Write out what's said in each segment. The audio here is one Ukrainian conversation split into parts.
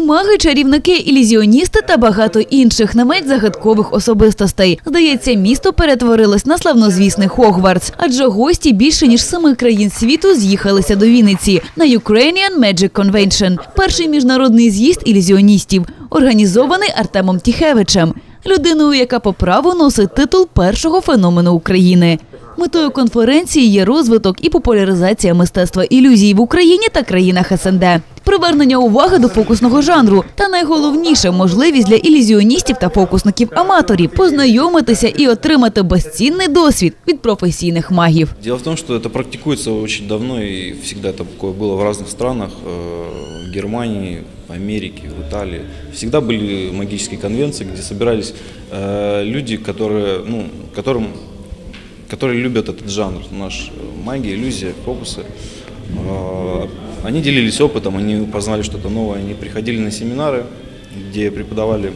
Маги, чарівники, ілюзіоністи та багато інших намет загадкових особистостей. Здається, місто перетворилось на славнозвісний Хогвартс, адже гості більше ніж семи країн світу з'їхалися до Вінниці на Ukrainian Magic Convention – перший міжнародний з'їзд ілюзіоністів, організований Артемом Тіхевичем, людиною, яка по праву носить титул першого феномену України. Метою конференції є розвиток і популяризація мистецтва ілюзій в Україні та країнах СНД, привернення уваги до фокусного жанру та найголовніше можливість для ілюзіоністів та фокусників-аматорів познайомитися і отримати безцінний досвід від професійних магів. Дело в том, что это практикуется очень давно и всегда это такое было в разных странах, э, в Германии, в Америке, в Италии. Всегда были магические конвенции, где собирались э, люди, которые, ну, которым, которые любят этот жанр, наш э, магия, иллюзия, фокусы. Э, Они делились опытом, они познали что-то новое, они приходили на семинары, где преподавали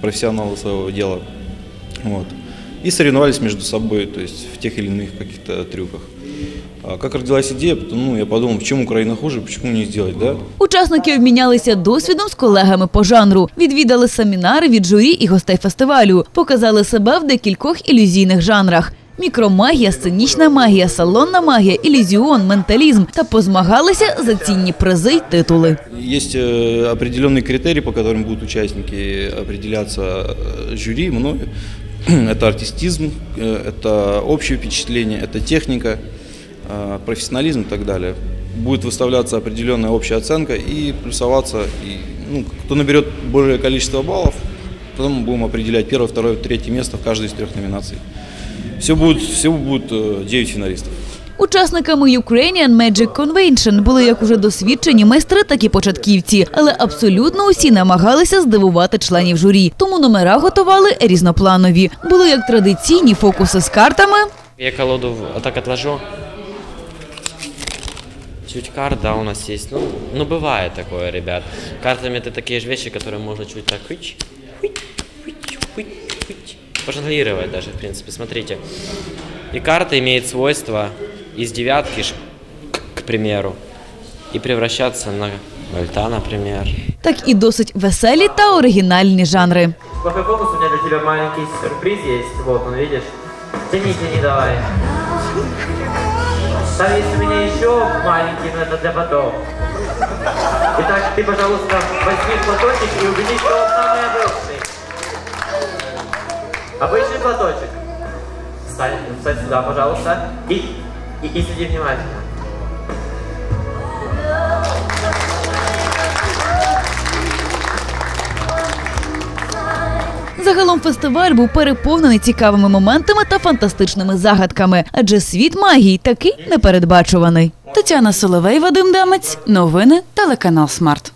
профессионалы своего дела. Вот. И соревновались между собой, то есть в тех или иных каких-то трюках. А как родилась идея, ну, я подумал, почему Украина хуже, почему не сделать, да? Учасники обмінялися досвідом з колегами по жанру, відвідали семінари від журі і гостей фестивалю, показали себе в декількох ілюзійних жанрах. Мікромагія, сценічна магія, салонна магія, ілюзіон, менталізм та позмагалися за цінні призи й титули. Есть э, определенные критерии, по которым будут участники определяться э, жюри, мною. Это артистизм, э, это общее впечатление, это техника, э, профессионализм и так далее. Будет выставляться определенная общая оценка и плюсоваться. И, ну, кто наберет большее количество баллов, потом мы будем определять первое, второе, третье место в каждой из трех номинаций. Все будет, всего будет э, 9 финалистов. Учасниками Ukrainian Magic Convention були як уже досвідчені майстри, так і початківці, але абсолютно усі намагалися здивувати членів журі. Тому номера готували різнопланові. Були як традиційні фокуси з картами, Я колоду в- так отложу. Чуть карт, да, у нас есть. Ну, ну бывает такое, ребят. Картами это такие же вещи, которые можно чуть так хыч, хыч, хыч, хыч, хыч. пожонглировать даже, в принципе. Смотрите. И карта имеет свойство из девятки, ш- к, к примеру, и превращаться на вольта, например. так і досить веселі та оригінальні жанри. Плохой фокус, у меня для тебя маленький сюрприз есть. Вот он, видишь? Тяни, тяни, давай. Там есть у меня еще маленький, но это для потом. Итак, ты, пожалуйста, возьми платочек и убедись, что он самый обычный. Обычный платочек. Встань, встань сюда, пожалуйста. И, и, и следи внимательно. Загалом фестиваль був переповнений цікавими моментами та фантастичними загадками, адже світ магії такий непередбачуваний. Тетяна Соловей, Вадим Дамець, новини, телеканал Смарт.